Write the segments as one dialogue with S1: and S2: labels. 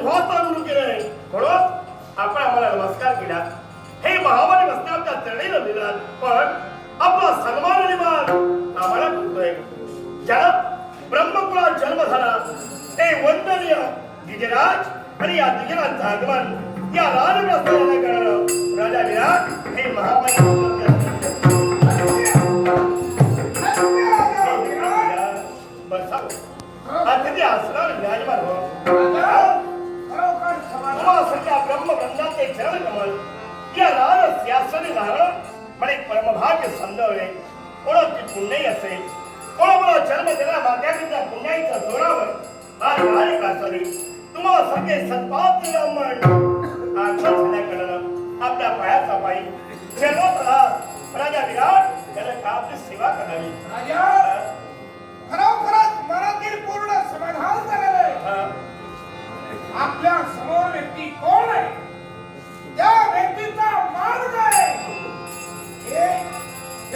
S1: जन्मभावाचा गुरु केलं म्हणून आपण आम्हाला नमस्कार केला. हे चरणी पण आपला सन्मान आम्हाला करतोय ज्याला ब्रह्मकुळात जन्म झाला ते वंदनीय गिरिराज आणि या दिगराजचं आगमन या राजप्रस्थानाला करणारं राजा विराट हे महामारी चरण कमल या लाल सियासन धारण म्हणे परमभाग्य संदवले कोणाची पुण्यही असेल. कोणाला जन्म देणाऱ्या मात्याच्या पुण्याईच्या जोरावर आज गाडी कासरी तुम्हाला सगळे सत्पाप ब्राह्मण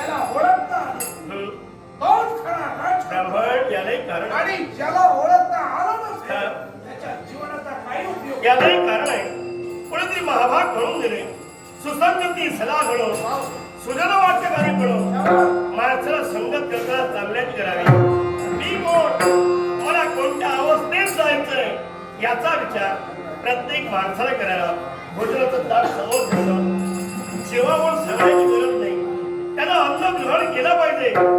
S2: ज्याला ओळखता आलं. तोच खरा
S1: कारण
S2: आणि ज्याला ओळखता आलं नसेल
S1: हा.
S2: त्याच्या जीवनाचा काही उपयोग
S1: यालाही कारण आहे. कोणीतरी महाभाग म्हणून दिले. सुसंगती सलाह म्हणून सुजन वाक्यकारी
S2: नाही.
S1: माणसाला संगत करताना चांगल्याच करावी. मी कोण? मला कोणत्या अवस्थेत जायचंय? याचा विचार प्रत्येक माणसाला करायला
S2: Thank you.